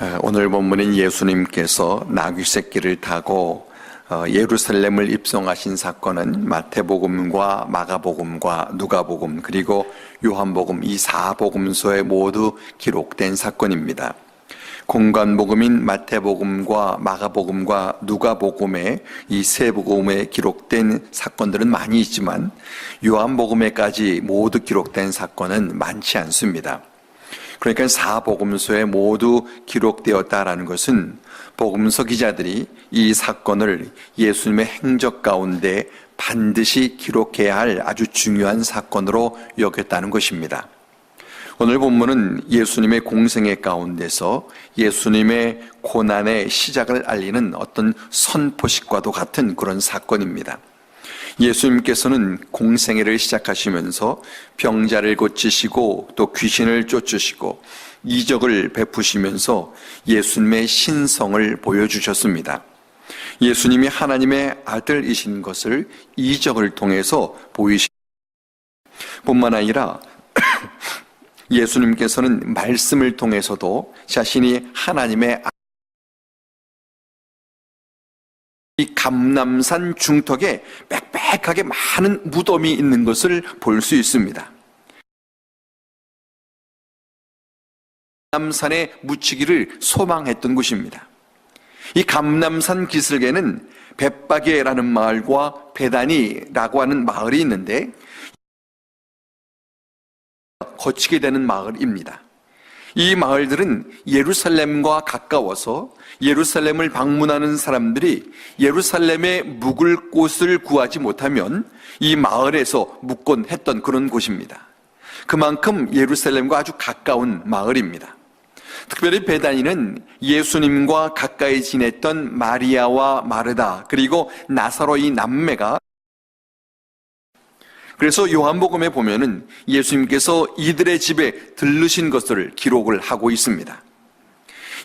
어, 오늘 본문인 예수님께서 나귀 새끼를 타고 어, 예루살렘을 입성하신 사건은 마태복음과 마가복음과 누가복음 그리고 요한복음 이 사복음서에 모두 기록된 사건입니다. 공관복음인 마태복음과 마가복음과 누가복음에 이 세 복음에 기록된 사건들은 많이 있지만 요한복음에까지 모두 기록된 사건은 많지 않습니다. 그러니까 사복음서에 모두 기록되었다라는 것은 복음서 기자들이 이 사건을 예수님의 행적 가운데 반드시 기록해야 할 아주 중요한 사건으로 여겼다는 것입니다. 오늘 본문은 예수님의 공생의 가운데서 예수님의 고난의 시작을 알리는 어떤 선포식과도 같은 그런 사건입니다. 예수님께서는 공생애를 시작하시면서 병자를 고치시고 또 귀신을 쫓으시고 이적을 베푸시면서 예수님의 신성을 보여주셨습니다. 예수님이 하나님의 아들이신 것을 이적을 통해서 보이시 뿐만 아니라 예수님께서는 말씀을 통해서도 자신이 하나님의 이 감남산 중턱에 빽빽하게 많은 무덤이 있는 것을 볼 수 있습니다. 감남산에 묻히기를 소망했던 곳입니다. 이 감남산 기슭에는 벳바게라는 마을과 베다니라고 하는 마을이 있는데 거치게 되는 마을입니다. 이 마을들은 예루살렘과 가까워서 예루살렘을 방문하는 사람들이 예루살렘에 묵을 곳을 구하지 못하면 이 마을에서 묵곤 했던 그런 곳입니다. 그만큼 예루살렘과 아주 가까운 마을입니다. 특별히 베다니는 예수님과 가까이 지냈던 마리아와 마르다 그리고 나사로의 남매가 그래서 요한복음에 보면은 예수님께서 이들의 집에 들르신 것을 기록을 하고 있습니다.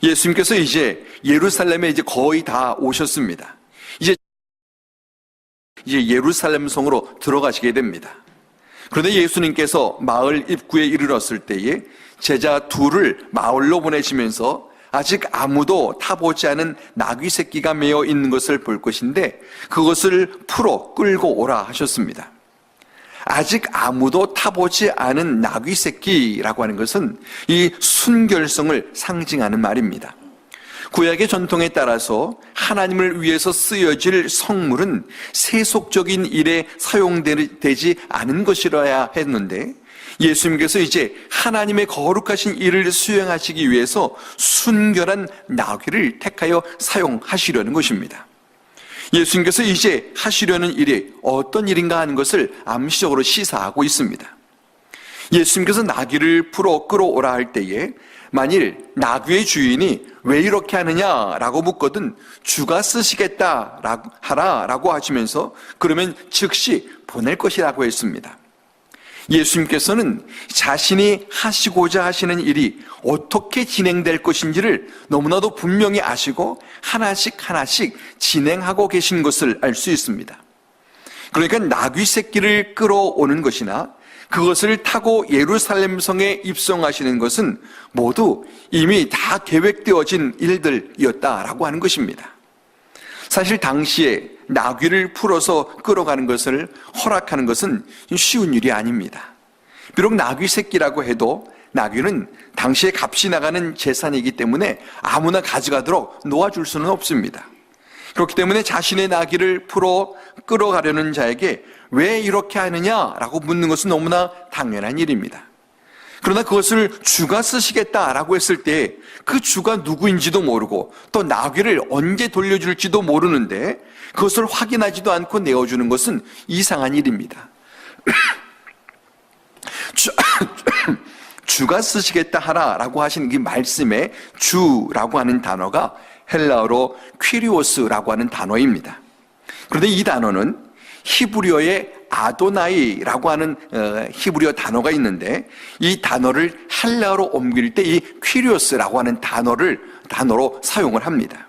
예수님께서 이제 예루살렘에 이제 거의 다 오셨습니다. 이제 이제 예루살렘 성으로 들어가시게 됩니다. 그런데 예수님께서 마을 입구에 이르렀을 때에 제자 둘을 마을로 보내시면서 아직 아무도 타보지 않은 나귀 새끼가 매어 있는 것을 볼 것인데 그것을 풀어 끌고 오라 하셨습니다. 아직 아무도 타보지 않은 나귀 새끼라고 하는 것은 이 순결성을 상징하는 말입니다. 구약의 전통에 따라서 하나님을 위해서 쓰여질 성물은 세속적인 일에 사용되지 않은 것이라야 했는데 예수님께서 이제 하나님의 거룩하신 일을 수행하시기 위해서 순결한 나귀를 택하여 사용하시려는 것입니다. 예수님께서 이제 하시려는 일이 어떤 일인가 하는 것을 암시적으로 시사하고 있습니다. 예수님께서 나귀를 풀어 끌어오라 할 때에 만일 나귀의 주인이 왜 이렇게 하느냐라고 묻거든 주가 쓰시겠다 하라라고 하시면서 그러면 즉시 보낼 것이라고 했습니다. 예수님께서는 자신이 하시고자 하시는 일이 어떻게 진행될 것인지를 너무나도 분명히 아시고 하나씩 하나씩 진행하고 계신 것을 알 수 있습니다. 그러니까 나귀 새끼를 끌어오는 것이나 그것을 타고 예루살렘 성에 입성하시는 것은 모두 이미 다 계획되어진 일들이었다라고 하는 것입니다. 사실 당시에 나귀를 풀어서 끌어가는 것을 허락하는 것은 쉬운 일이 아닙니다. 비록 나귀 새끼라고 해도 나귀는 당시에 값이 나가는 재산이기 때문에 아무나 가져가도록 놓아줄 수는 없습니다. 그렇기 때문에 자신의 나귀를 풀어 끌어가려는 자에게 왜 이렇게 하느냐라고 묻는 것은 너무나 당연한 일입니다. 그러나 그것을 주가 쓰시겠다라고 했을 때 그 주가 누구인지도 모르고 또 나귀를 언제 돌려줄지도 모르는데 그것을 확인하지도 않고 내어주는 것은 이상한 일입니다. 주, 주가 쓰시겠다 하라라고 하신 그 말씀에 주라고 하는 단어가 헬라어로 퀴리오스라고 하는 단어입니다. 그런데 이 단어는 히브리어의 아도나이라고 하는 어, 히브리어 단어가 있는데 이 단어를 헬라어로 옮길 때 이 퀴리오스라고 하는 단어를 단어로 사용을 합니다.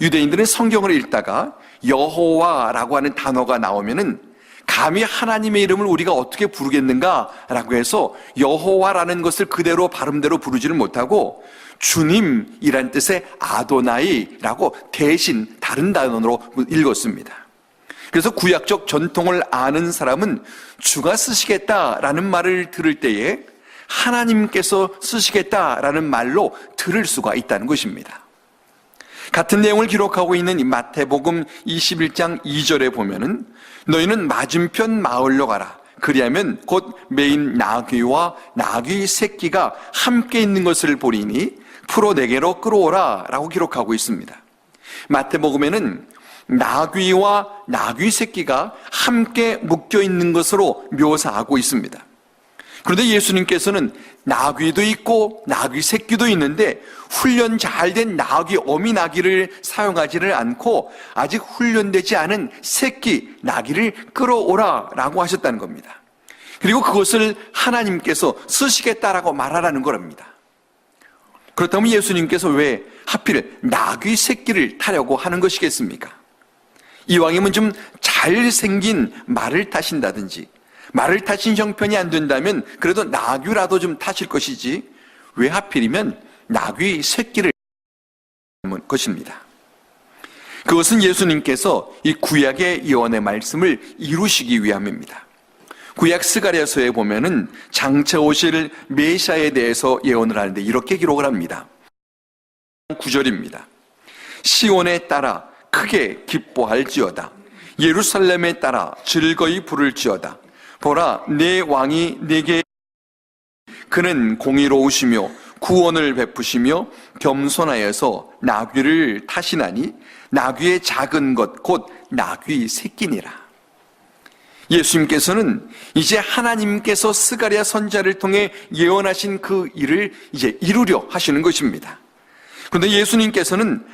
유대인들은 성경을 읽다가 여호와라고 하는 단어가 나오면은 감히 하나님의 이름을 우리가 어떻게 부르겠는가라고 해서 여호와라는 것을 그대로 발음대로 부르지를 못하고 주님이란 뜻의 아도나이라고 대신 다른 단어로 읽었습니다. 그래서 구약적 전통을 아는 사람은 주가 쓰시겠다라는 말을 들을 때에 하나님께서 쓰시겠다라는 말로 들을 수가 있다는 것입니다. 같은 내용을 기록하고 있는 이 마태복음 21장 2절에 보면은 너희는 맞은편 마을로 가라. 그리하면 곧 메인 나귀와 나귀 새끼가 함께 있는 것을 보리니 풀어 내게로 끌어오라 라고 기록하고 있습니다. 마태복음에는 나귀와 나귀 새끼가 함께 묶여 있는 것으로 묘사하고 있습니다. 그런데 예수님께서는 나귀도 있고 나귀 새끼도 있는데 훈련 잘 된 나귀 어미 나귀를 사용하지를 않고 아직 훈련되지 않은 새끼 나귀를 끌어오라라고 하셨다는 겁니다. 그리고 그것을 하나님께서 쓰시겠다라고 말하라는 거랍니다. 그렇다면 예수님께서 왜 하필 나귀 새끼를 타려고 하는 것이겠습니까? 이왕이면 좀 잘생긴 말을 타신다든지 말을 타신 형편이 안 된다면 그래도 나귀라도 좀 타실 것이지 왜 하필이면 나귀 새끼를 것입니다. 그것은 예수님께서 이 구약의 예언의 말씀을 이루시기 위함입니다. 구약 스가랴서에 보면은 장차 오실 메시아에 대해서 예언을 하는데 이렇게 기록을 합니다. 9절입니다. 시온에 따라 크게 기뻐할지어다. 예루살렘에 따라 즐거이 부를지어다. 보라, 내 왕이 내게 그는 공의로우시며 구원을 베푸시며 겸손하여서 나귀를 타시나니 나귀의 작은 것 곧 나귀 새끼니라. 예수님께서는 이제 하나님께서 스가랴 선자를 통해 예언하신 그 일을 이제 이루려 하시는 것입니다. 그런데 예수님께서는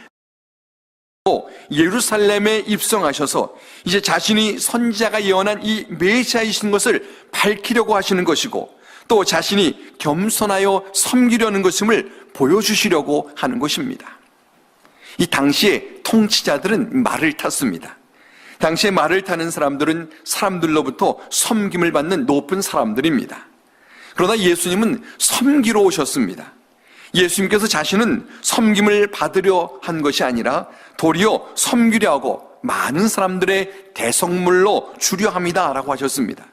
예루살렘에 입성하셔서 이제 자신이 선자가 예언한 이 메시아이신 것을 밝히려고 하시는 것이고 또 자신이 겸손하여 섬기려는 것임을 보여주시려고 하는 것입니다. 이 당시에 통치자들은 말을 탔습니다. 당시에 말을 타는 사람들은 사람들로부터 섬김을 받는 높은 사람들입니다. 그러나 예수님은 섬기러 오셨습니다. 예수님께서 자신은 섬김을 받으려 한 것이 아니라 도리어 섬기려 하고 많은 사람들의 대성물로 주려 합니다 라고 하셨습니다.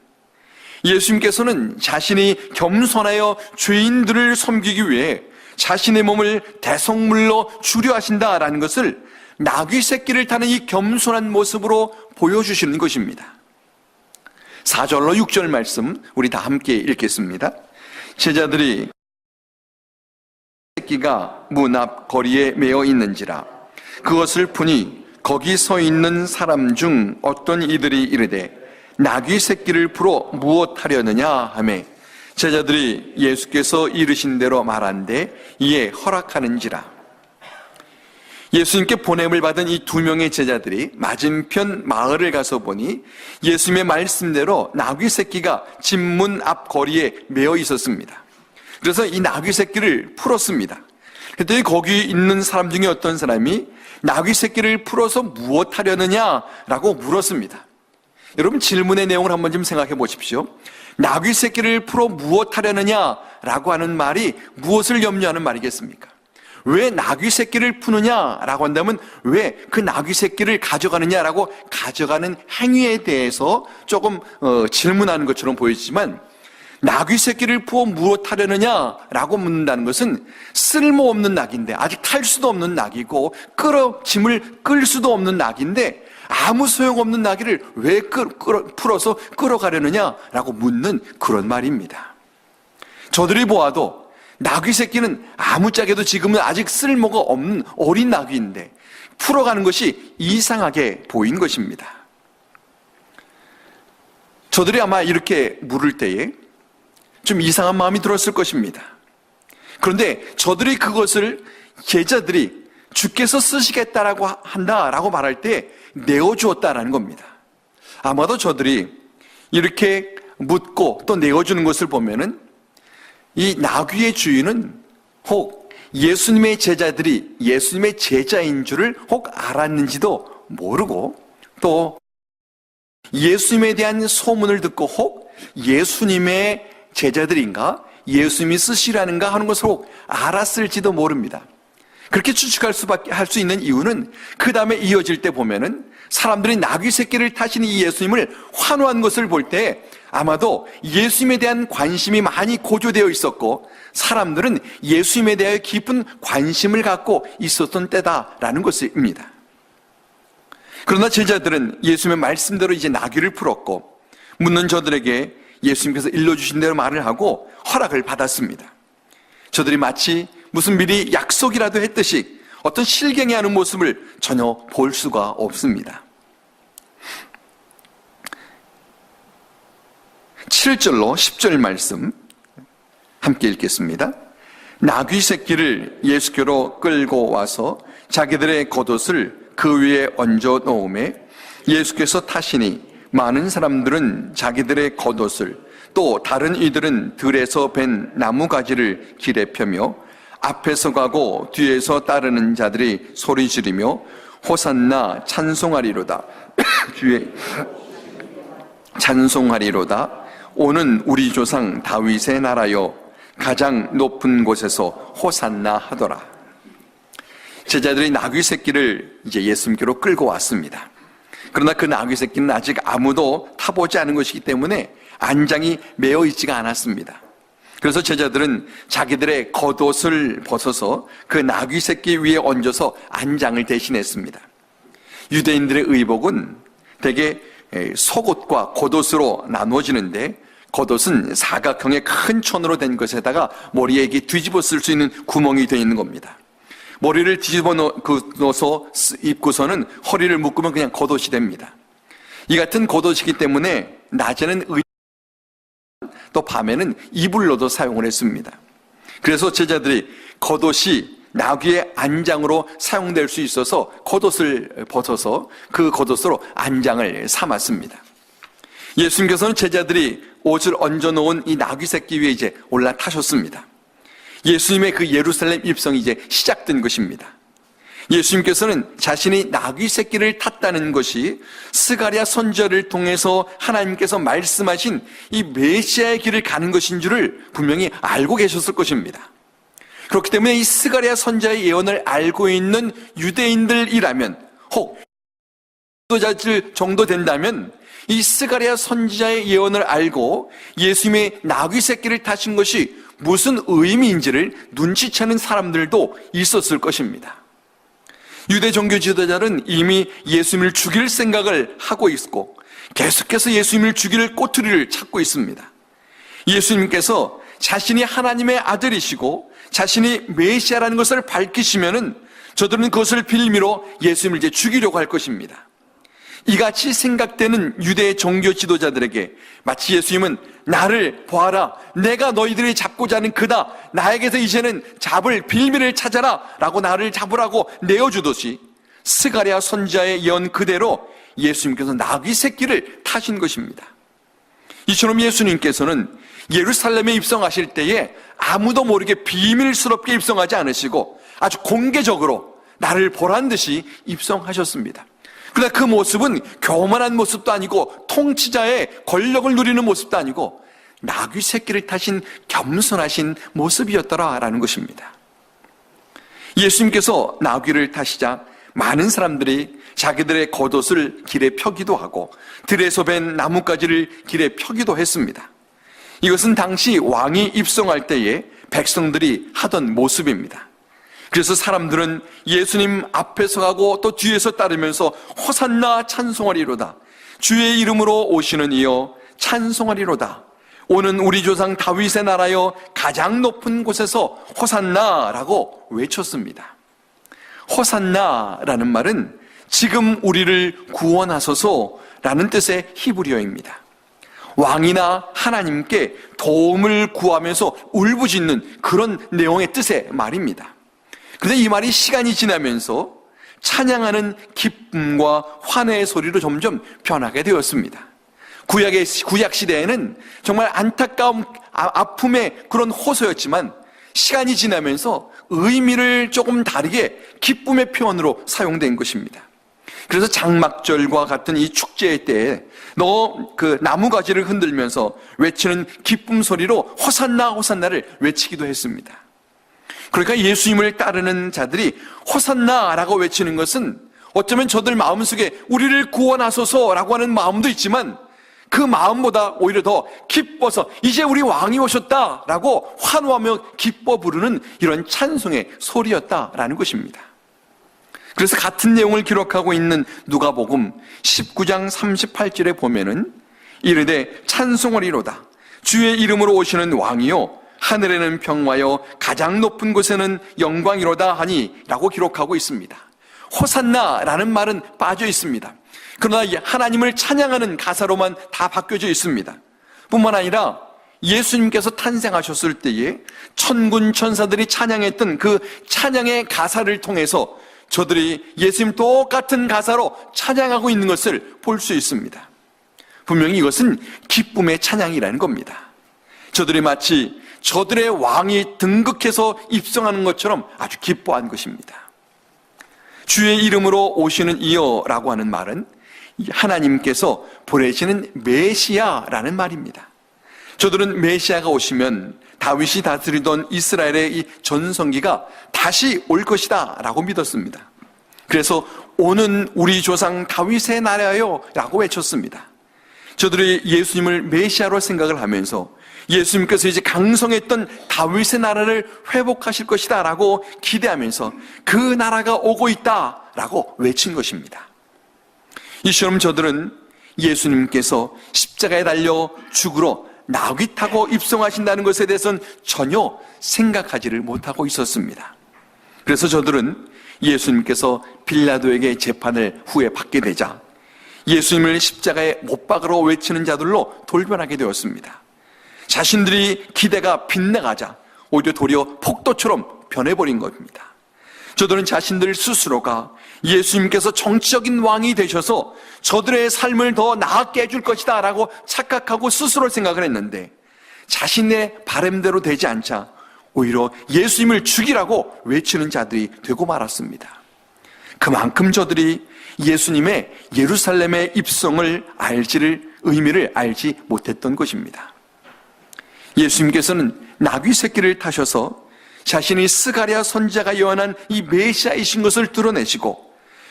예수님께서는 자신이 겸손하여 죄인들을 섬기기 위해 자신의 몸을 대성물로 주려 하신다라는 것을 나귀 새끼를 타는 이 겸손한 모습으로 보여주시는 것입니다. 4절로 6절 말씀 우리 다 함께 읽겠습니다. 제자들이 새끼가 문 앞 거리에 메어 있는지라 그것을 보니 거기 서 있는 사람 중 어떤 이들이 이르되 나귀 새끼를 풀어 무엇 하려느냐 하매 제자들이 예수께서 이르신 대로 말한데 이에 허락하는지라 예수님께 보냄을 받은 이 두 명의 제자들이 맞은편 마을을 가서 보니 예수님의 말씀대로 나귀 새끼가 집문 앞 거리에 메어 있었습니다. 그래서 이 나귀 새끼를 풀었습니다. 그랬더니 거기 있는 사람 중에 어떤 사람이 나귀 새끼를 풀어서 무엇 하려느냐라고 물었습니다. 여러분 질문의 내용을 한번 좀 생각해 보십시오. 나귀 새끼를 풀어 무엇 하려느냐라고 하는 말이 무엇을 염려하는 말이겠습니까? 왜 나귀 새끼를 푸느냐라고 한다면 왜 그 나귀 새끼를 가져가느냐라고 가져가는 행위에 대해서 조금 어, 질문하는 것처럼 보이지만 나귀 새끼를 부어 무엇 하려느냐 라고 묻는다는 것은 쓸모없는 낙인데 아직 탈 수도 없는 낙이고 끌어 짐을 끌 수도 없는 낙인데 아무 소용없는 나귀를 왜 끌, 끌어, 풀어서 끌어가려느냐 라고 묻는 그런 말입니다. 저들이 보아도 나귀 새끼는 아무짝에도 지금은 아직 쓸모가 없는 어린 나귀인데 풀어가는 것이 이상하게 보인 것입니다. 저들이 아마 이렇게 물을 때에 좀 이상한 마음이 들었을 것입니다. 그런데 저들이 그것을 제자들이 주께서 쓰시겠다라고 한다라고 말할 때 내어주었다라는 겁니다. 아마도 저들이 이렇게 묻고 또 내어주는 것을 보면은 이 나귀의 주인은 혹 예수님의 제자들이 예수님의 제자인 줄을 혹 알았는지도 모르고 또 예수님에 대한 소문을 듣고 혹 예수님의 제자들인가 예수님이 쓰시라는가 하는 것을 혹 알았을지도 모릅니다. 그렇게 추측할 수밖에 할 수 있는 이유는 그 다음에 이어질 때 보면은 사람들이 나귀 새끼를 타시는 이 예수님을 환호한 것을 볼 때 아마도 예수님에 대한 관심이 많이 고조되어 있었고 사람들은 예수님에 대하여 깊은 관심을 갖고 있었던 때다라는 것입니다. 그러나 제자들은 예수님의 말씀대로 이제 나귀를 풀었고 묻는 저들에게 예수님께서 일러주신 대로 말을 하고 허락을 받았습니다. 저들이 마치 무슨 미리 약속이라도 했듯이 어떤 실갱이 하는 모습을 전혀 볼 수가 없습니다. 7절로 10절 말씀 함께 읽겠습니다. 나귀 새끼를 예수께로 끌고 와서 자기들의 겉옷을 그 위에 얹어 놓음에 예수께서 타시니 많은 사람들은 자기들의 겉옷을 또 다른 이들은 들에서 벤 나무 가지를 길에 펴며 앞에서 가고 뒤에서 따르는 자들이 소리 지르며 호산나 찬송하리로다. 뒤에 찬송하리로다. 오는 우리 조상 다윗의 나라여 가장 높은 곳에서 호산나 하더라. 제자들이 나귀 새끼를 이제 예수님께로 끌고 왔습니다. 그러나 그 나귀 새끼는 아직 아무도 타보지 않은 것이기 때문에 안장이 매어 있지가 않았습니다. 그래서 제자들은 자기들의 겉옷을 벗어서 그 나귀 새끼 위에 얹어서 안장을 대신했습니다. 유대인들의 의복은 대개 속옷과 겉옷으로 나누어지는데 겉옷은 사각형의 큰 천으로 된 것에다가 머리에 뒤집어 쓸 수 있는 구멍이 되어 있는 겁니다. 머리를 뒤집어 넣어서 입고서는 허리를 묶으면 그냥 겉옷이 됩니다. 이 같은 겉옷이기 때문에 낮에는 의, 또 밤에는 이불로도 사용을 했습니다. 그래서 제자들이 겉옷이 나귀의 안장으로 사용될 수 있어서 겉옷을 벗어서 그 겉옷으로 안장을 삼았습니다. 예수님께서는 제자들이 옷을 얹어 놓은 이 나귀 새끼 위에 이제 올라타셨습니다. 예수님의 그 예루살렘 입성이 이제 시작된 것입니다. 예수님께서는 자신이 나귀 새끼를 탔다는 것이 스가랴 선지자를 통해서 하나님께서 말씀하신 이 메시아의 길을 가는 것인 줄을 분명히 알고 계셨을 것입니다. 그렇기 때문에 이 스가랴 선지자의 예언을 알고 있는 유대인들이라면 혹 지도자들 정도 된다면 이 스가랴 선지자의 예언을 알고 예수님의 나귀 새끼를 타신 것이 무슨 의미인지를 눈치채는 사람들도 있었을 것입니다. 유대 종교 지도자는 이미 예수님을 죽일 생각을 하고 있고 계속해서 예수님을 죽일 꼬투리를 찾고 있습니다. 예수님께서 자신이 하나님의 아들이시고 자신이 메시아라는 것을 밝히시면은 저들은 그것을 빌미로 예수님을 이제 죽이려고 할 것입니다. 이같이 생각되는 유대 종교 지도자들에게 마치 예수님은 나를 보아라. 내가 너희들이 잡고자 하는 그다. 나에게서 이제는 잡을 빌미를 찾아라. 라고 나를 잡으라고 내어주듯이 스가랴 선자의 예언 그대로 예수님께서 나귀 새끼를 타신 것입니다. 이처럼 예수님께서는 예루살렘에 입성하실 때에 아무도 모르게 비밀스럽게 입성하지 않으시고 아주 공개적으로 나를 보란 듯이 입성하셨습니다. 그러나 그 모습은 교만한 모습도 아니고 통치자의 권력을 누리는 모습도 아니고 나귀 새끼를 타신 겸손하신 모습이었더라라는 것입니다. 예수님께서 나귀를 타시자 많은 사람들이 자기들의 겉옷을 길에 펴기도 하고 들에서 벤 나뭇가지를 길에 펴기도 했습니다. 이것은 당시 왕이 입성할 때에 백성들이 하던 모습입니다. 그래서 사람들은 예수님 앞에서 가고 또 뒤에서 따르면서 호산나 찬송하리로다. 주의 이름으로 오시는 이여 찬송하리로다. 오는 우리 조상 다윗의 나라여 가장 높은 곳에서 호산나라고 외쳤습니다. 호산나라는 말은 지금 우리를 구원하소서라는 뜻의 히브리어입니다. 왕이나 하나님께 도움을 구하면서 울부짖는 그런 내용의 뜻의 말입니다. 그런데 이 말이 시간이 지나면서 찬양하는 기쁨과 환해의 소리로 점점 변하게 되었습니다. 구약의 구약 시대에는 정말 안타까움, 아, 아픔의 그런 호소였지만 시간이 지나면서 의미를 조금 다르게 기쁨의 표현으로 사용된 것입니다. 그래서 장막절과 같은 이 축제의 때에 너 그 나무 가지를 흔들면서 외치는 기쁨 소리로 호산나 호산나를 외치기도 했습니다. 그러니까 예수님을 따르는 자들이 호산나라고 외치는 것은 어쩌면 저들 마음속에 우리를 구원하소서라고 하는 마음도 있지만 그 마음보다 오히려 더 기뻐서 이제 우리 왕이 오셨다라고 환호하며 기뻐 부르는 이런 찬송의 소리였다라는 것입니다. 그래서 같은 내용을 기록하고 있는 누가복음 19장 38절에 보면은 이르되 찬송하리로다 주의 이름으로 오시는 왕이요 하늘에는 평화요 가장 높은 곳에는 영광이로다 하니라고 기록하고 있습니다. 호산나라는 말은 빠져 있습니다. 그러나 하나님을 찬양하는 가사로만 다 바뀌어져 있습니다. 뿐만 아니라 예수님께서 탄생하셨을 때에 천군 천사들이 찬양했던 그 찬양의 가사를 통해서 저들이 예수님 똑같은 가사로 찬양하고 있는 것을 볼 수 있습니다. 분명히 이것은 기쁨의 찬양이라는 겁니다. 저들이 마치 저들의 왕이 등극해서 입성하는 것처럼 아주 기뻐한 것입니다. 주의 이름으로 오시는 이여라고 하는 말은 하나님께서 보내시는 메시아라는 말입니다. 저들은 메시아가 오시면 다윗이 다스리던 이스라엘의 이 전성기가 다시 올 것이다 라고 믿었습니다. 그래서 오는 우리 조상 다윗의 나라요 라고 외쳤습니다. 저들이 예수님을 메시아로 생각을 하면서 예수님께서 이제 강성했던 다윗의 나라를 회복하실 것이다 라고 기대하면서 그 나라가 오고 있다 라고 외친 것입니다. 이 시험 저들은 예수님께서 십자가에 달려 죽으러 나귀 타고 입성하신다는 것에 대해서는 전혀 생각하지를 못하고 있었습니다. 그래서 저들은 예수님께서 빌라도에게 재판을 후에 받게 되자 예수님을 십자가에 못 박으러 외치는 자들로 돌변하게 되었습니다. 자신들이 기대가 빗나가자 오히려 도리어 폭도처럼 변해버린 겁니다. 저들은 자신들 스스로가 예수님께서 정치적인 왕이 되셔서 저들의 삶을 더 나았게 해줄 것이다 라고 착각하고 스스로 생각을 했는데 자신의 바램대로 되지 않자 오히려 예수님을 죽이라고 외치는 자들이 되고 말았습니다. 그만큼 저들이 예수님의 예루살렘의 입성을 알지를 의미를 알지 못했던 것입니다. 예수님께서는 나귀 새끼를 타셔서 자신이 스가랴 선자가 예언한 이 메시아이신 것을 드러내시고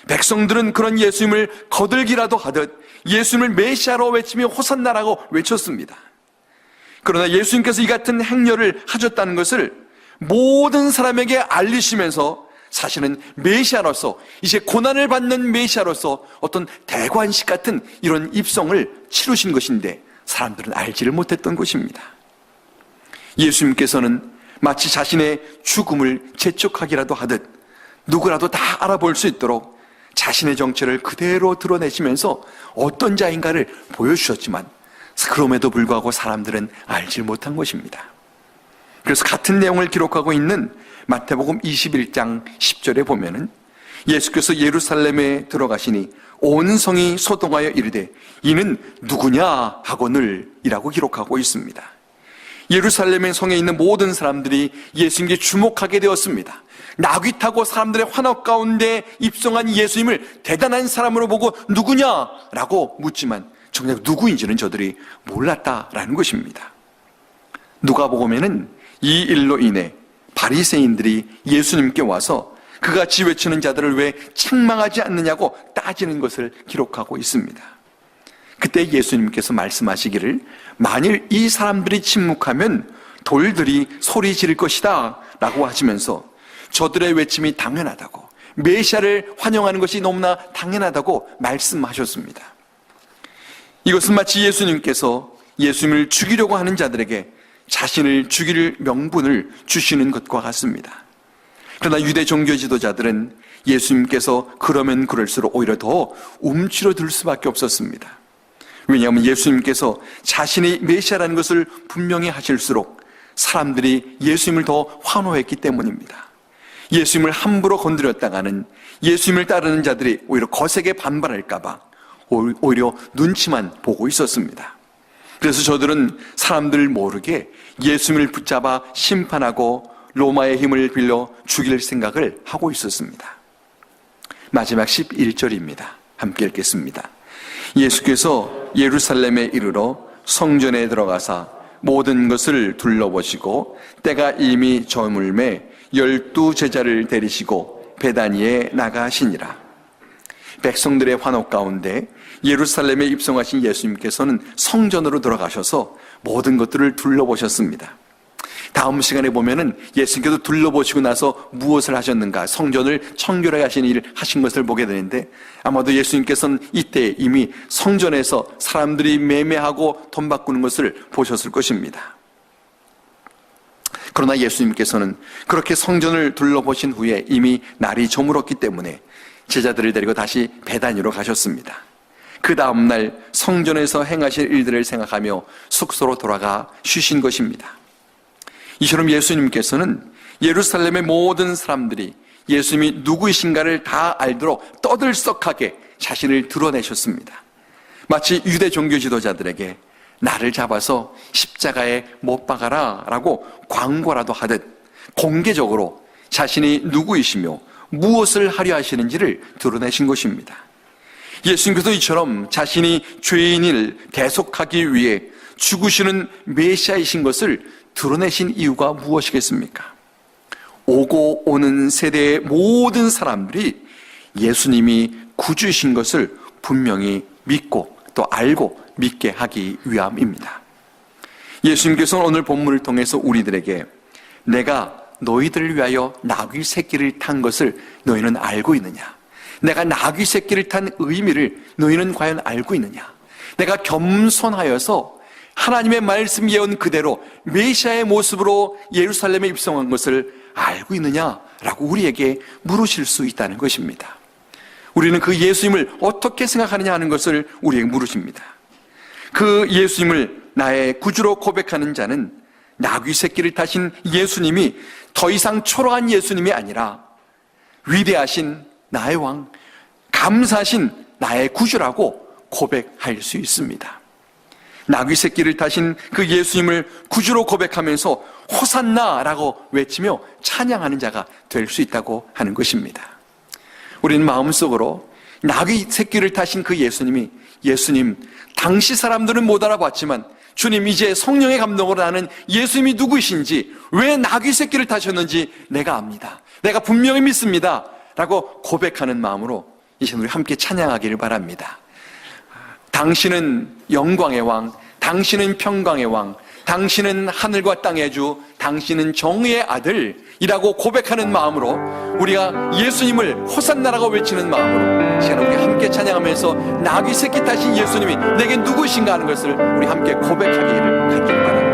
백성들은 그런 예수님을 거들기라도 하듯 예수님을 메시아로 외치며 호산나라고 외쳤습니다. 그러나 예수님께서 이 같은 행렬을 하셨다는 것을 모든 사람에게 알리시면서 사실은 메시아로서 이제 고난을 받는 메시아로서 어떤 대관식 같은 이런 입성을 치르신 것인데 사람들은 알지를 못했던 것입니다. 예수님께서는 마치 자신의 죽음을 재촉하기라도 하듯 누구라도 다 알아볼 수 있도록 자신의 정체를 그대로 드러내시면서 어떤 자인가를 보여주셨지만 그럼에도 불구하고 사람들은 알지 못한 것입니다. 그래서 같은 내용을 기록하고 있는 마태복음 21장 10절에 보면은 예수께서 예루살렘에 들어가시니 온 성이 소동하여 이르되 이는 누구냐 하거늘 이라고 기록하고 있습니다. 예루살렘의 성에 있는 모든 사람들이 예수님께 주목하게 되었습니다. 나귀 타고 사람들의 환호 가운데 입성한 예수님을 대단한 사람으로 보고 누구냐라고 묻지만 정작 누구인지는 저들이 몰랐다라는 것입니다. 누가 보면은 이 일로 인해 바리새인들이 예수님께 와서 그같이 외치는 자들을 왜 책망하지 않느냐고 따지는 것을 기록하고 있습니다. 그때 예수님께서 말씀하시기를 만일 이 사람들이 침묵하면 돌들이 소리 지를 것이다 라고 하시면서 저들의 외침이 당연하다고 메시아를 환영하는 것이 너무나 당연하다고 말씀하셨습니다. 이것은 마치 예수님께서 예수님을 죽이려고 하는 자들에게 자신을 죽일 명분을 주시는 것과 같습니다. 그러나 유대 종교 지도자들은 예수님께서 그러면 그럴수록 오히려 더 움츠러들 수밖에 없었습니다. 왜냐하면 예수님께서 자신이 메시아라는 것을 분명히 하실수록 사람들이 예수님을 더 환호했기 때문입니다. 예수님을 함부로 건드렸다가는 예수님을 따르는 자들이 오히려 거세게 반발할까봐 오히려 눈치만 보고 있었습니다. 그래서 저들은 사람들 모르게 예수님을 붙잡아 심판하고 로마의 힘을 빌려 죽일 생각을 하고 있었습니다. 마지막 11절입니다. 함께 읽겠습니다. 예수께서 예루살렘에 이르러 성전에 들어가사 모든 것을 둘러보시고 때가 이미 저물매 열두 제자를 데리시고 베다니에 나가시니라. 백성들의 환호 가운데 예루살렘에 입성하신 예수님께서는 성전으로 들어가셔서 모든 것들을 둘러보셨습니다. 다음 시간에 보면은 예수님께서 둘러보시고 나서 무엇을 하셨는가 성전을 청결하게 하신 일을 하신 것을 보게 되는데 아마도 예수님께서는 이때 이미 성전에서 사람들이 매매하고 돈 바꾸는 것을 보셨을 것입니다. 그러나 예수님께서는 그렇게 성전을 둘러보신 후에 이미 날이 저물었기 때문에 제자들을 데리고 다시 배단위로 가셨습니다. 그 다음날 성전에서 행하실 일들을 생각하며 숙소로 돌아가 쉬신 것입니다. 이처럼 예수님께서는 예루살렘의 모든 사람들이 예수님이 누구이신가를 다 알도록 떠들썩하게 자신을 드러내셨습니다. 마치 유대 종교 지도자들에게 나를 잡아서 십자가에 못 박아라 라고 광고라도 하듯 공개적으로 자신이 누구이시며 무엇을 하려 하시는지를 드러내신 것입니다. 예수님께서 이처럼 자신이 죄인을 대속하기 위해 죽으시는 메시아이신 것을 드러내신 이유가 무엇이겠습니까? 오고 오는 세대의 모든 사람들이 예수님이 구주이신 것을 분명히 믿고 또 알고 믿게 하기 위함입니다. 예수님께서는 오늘 본문을 통해서 우리들에게 내가 너희들을 위하여 나귀 새끼를 탄 것을 너희는 알고 있느냐? 내가 나귀 새끼를 탄 의미를 너희는 과연 알고 있느냐? 내가 겸손하여서 하나님의 말씀 예언 그대로 메시아의 모습으로 예루살렘에 입성한 것을 알고 있느냐라고 우리에게 물으실 수 있다는 것입니다. 우리는 그 예수님을 어떻게 생각하느냐 하는 것을 우리에게 물으십니다. 그 예수님을 나의 구주로 고백하는 자는 나귀 새끼를 타신 예수님이 더 이상 초라한 예수님이 아니라 위대하신 나의 왕, 감사하신 나의 구주라고 고백할 수 있습니다. 나귀 새끼를 타신 그 예수님을 구주로 고백하면서 호산나라고 외치며 찬양하는 자가 될 수 있다고 하는 것입니다. 우리는 마음속으로 나귀 새끼를 타신 그 예수님이 예수님, 당시 사람들은 못 알아봤지만 주님 이제 성령의 감동으로 나는 예수님이 누구이신지 왜 나귀 새끼를 타셨는지 내가 압니다. 내가 분명히 믿습니다. 라고 고백하는 마음으로 이제 우리 함께 찬양하기를 바랍니다. 당신은 영광의 왕, 당신은 평강의 왕, 당신은 하늘과 땅의 주, 당신은 정의의 아들이라고 고백하는 마음으로 우리가 예수님을 호산나라고 외치는 마음으로 시간 우리 함께 찬양하면서 나귀 새끼 타신 예수님이 내게 누구신가 하는 것을 우리 함께 고백하기를 간절히 바랍니다.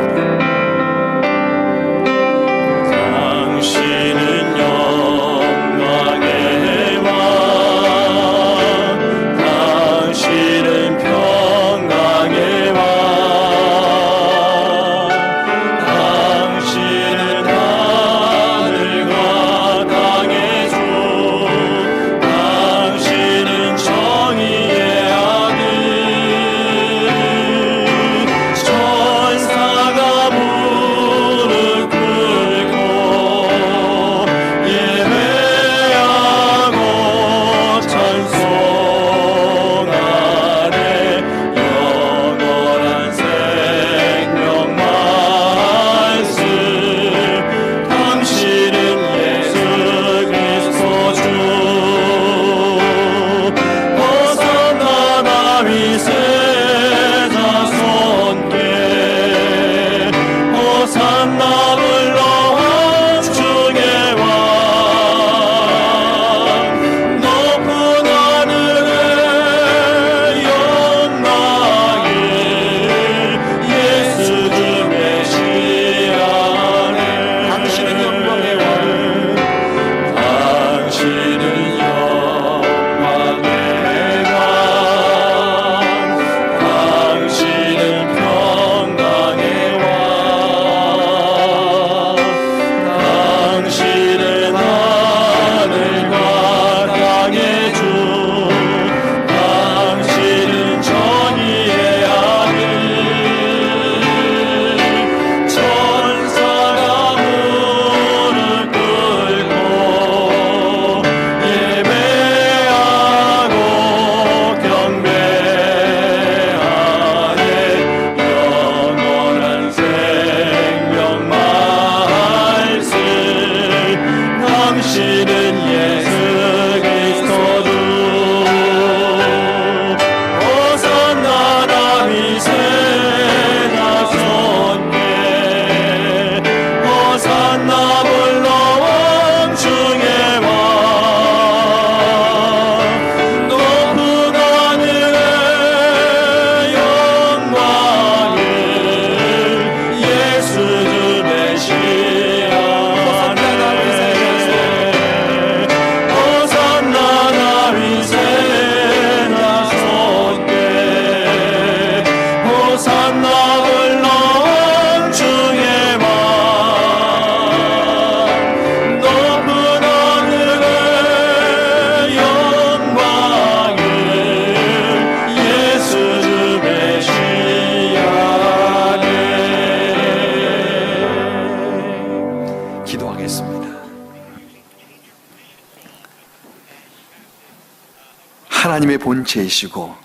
하나님의 본체이시고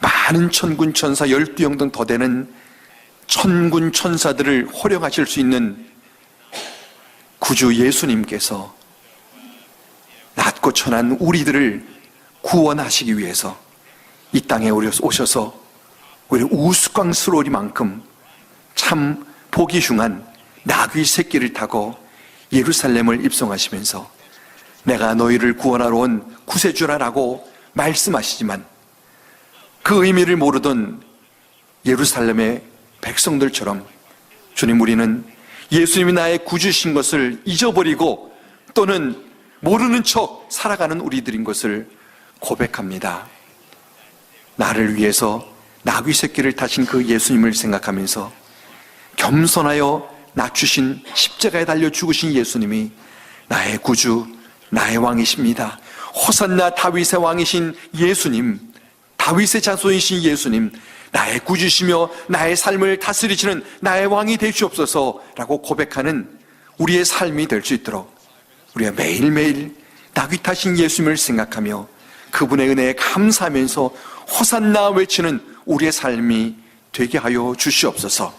많은 천군 천사 열두 영 등 더 되는 천군 천사들을 호령하실 수 있는 구주 예수님께서 낮고 천한 우리들을 구원하시기 위해서 이 땅에 오셔서 우리 우스꽝스러우리만큼 참 보기 흉한 나귀 새끼를 타고 예루살렘을 입성하시면서 내가 너희를 구원하러 온 구세주라라고 말씀하시지만 그 의미를 모르던 예루살렘의 백성들처럼 주님 우리는 예수님이 나의 구주신 것을 잊어버리고 또는 모르는 척 살아가는 우리들인 것을 고백합니다. 나를 위해서 나귀 새끼를 타신 그 예수님을 생각하면서 겸손하여 낮추신 십자가에 달려 죽으신 예수님이 나의 구주, 나의 왕이십니다. 호산나 다윗의 왕이신 예수님, 다윗의 자손이신 예수님, 나의 구주시며 나의 삶을 다스리시는 나의 왕이 되시옵소서라고 고백하는 우리의 삶이 될 수 있도록 우리가 매일매일 타신 예수님을 생각하며 그분의 은혜에 감사하면서 호산나 외치는 우리의 삶이 되게 하여 주시옵소서.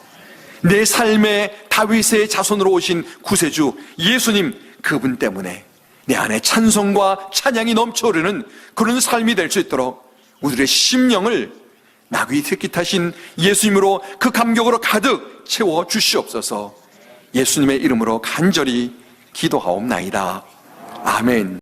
내 삶의 다윗의 자손으로 오신 구세주 예수님 그분 때문에 내 안에 찬송과 찬양이 넘쳐오르는 그런 삶이 될 수 있도록 우리의 심령을 나귀 새끼 타신 예수님으로 그 감격으로 가득 채워 주시옵소서 예수님의 이름으로 간절히 기도하옵나이다. 아멘.